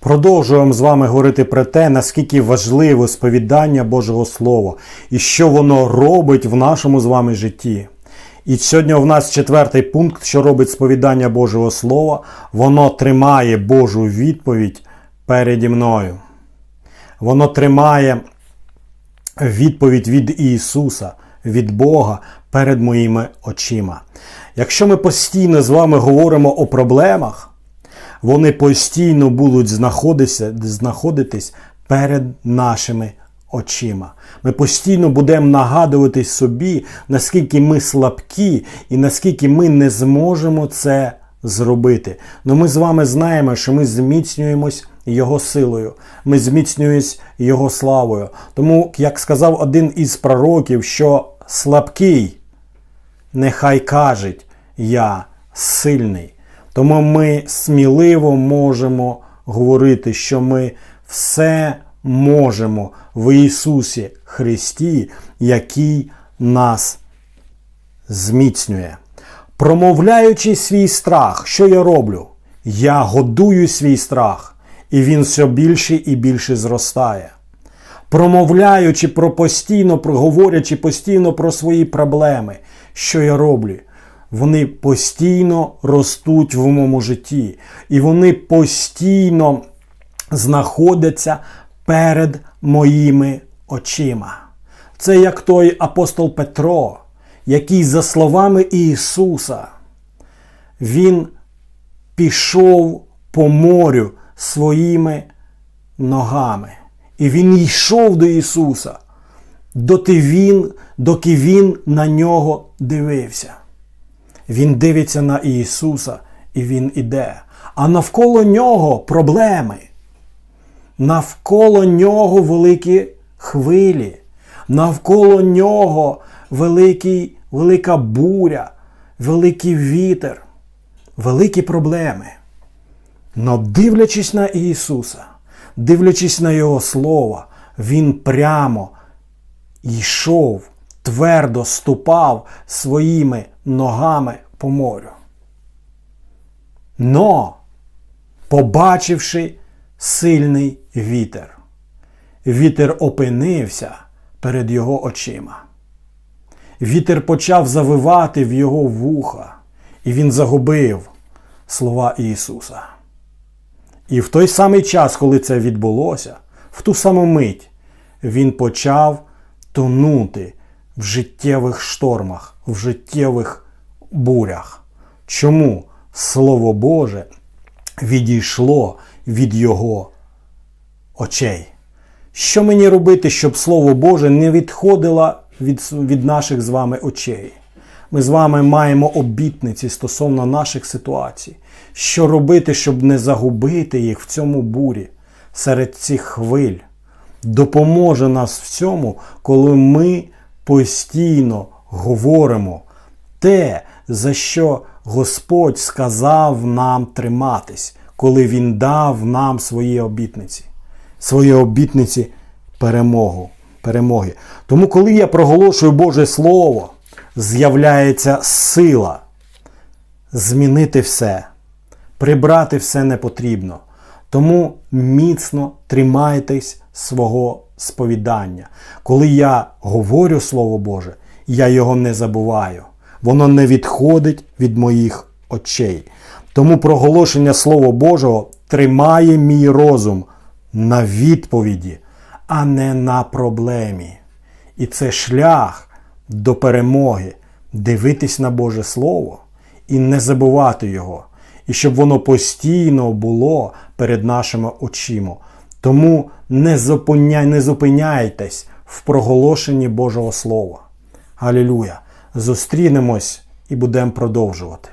Продовжуємо з вами говорити про те, наскільки важливе сповідання Божого Слова і що воно робить в нашому з вами житті. І сьогодні в нас четвертий пункт, що робить сповідання Божого Слова, воно тримає Божу відповідь переді мною. Воно тримає відповідь від Ісуса, від Бога перед моїми очима. Якщо ми постійно з вами говоримо о проблемах, вони постійно будуть знаходитися, знаходитись перед нашими очима. Ми постійно будемо нагадувати собі, наскільки ми слабкі і наскільки ми не зможемо це зробити. Но ми з вами знаємо, що ми зміцнюємось Його силою, ми зміцнюємось Його славою. Тому, як сказав один із пророків, що слабкий, нехай кажуть, я сильний. Тому ми сміливо можемо говорити, що ми все можемо в Ісусі Христі, який нас зміцнює. Промовляючи свій страх, що я роблю? Я годую свій страх, і він все більше і більше зростає. Промовляючи про постійно, проговорячи постійно про свої проблеми, що я роблю? Вони постійно ростуть в моєму житті, і вони постійно знаходяться перед моїми очима. Це як той апостол Петро, який, за словами Ісуса, він пішов по морю своїми ногами. І він йшов до Ісуса, доти він, доки він на нього дивився. Він дивиться на Ісуса і Він іде. А навколо нього проблеми. Навколо нього великі хвилі, навколо нього великий, велика буря, великий вітер, великі проблеми. Но дивлячись на Ісуса, дивлячись на Його Слово, Він прямо йшов, твердо ступав своїми ногами по морю. Но, побачивши сильний вітер, вітер опинився перед його очима. Вітер почав завивати в його вуха, і він загубив слова Ісуса. І в той самий час, коли це відбулося, в ту саму мить він почав тонути в життєвих штормах, в життєвих бурях. Чому Слово Боже відійшло від його очей? Що мені робити, щоб Слово Боже не відходило від, від наших з вами очей? Ми з вами маємо обітниці стосовно наших ситуацій. Що робити, щоб не загубити їх в цьому бурі серед цих хвиль? Допоможе нас в цьому, коли ми постійно говоримо те, за що Господь сказав нам триматись, коли Він дав нам свої обітниці, свої обітниці перемогу, перемоги. Тому, коли я проголошую Боже Слово, з'являється сила змінити все, прибрати все не потрібно. Тому міцно тримайтесь свого сповідання. Коли я говорю Слово Боже, я його не забуваю. Воно не відходить від моїх очей. Тому проголошення Слова Божого тримає мій розум на відповіді, а не на проблемі. І це шлях до перемоги дивитись на Боже Слово і не забувати його. І щоб воно постійно було перед нашими очима. Тому не, зупиняй, не зупиняйтесь в проголошенні Божого Слова. Галілюя! Зустрінемось і будемо продовжувати.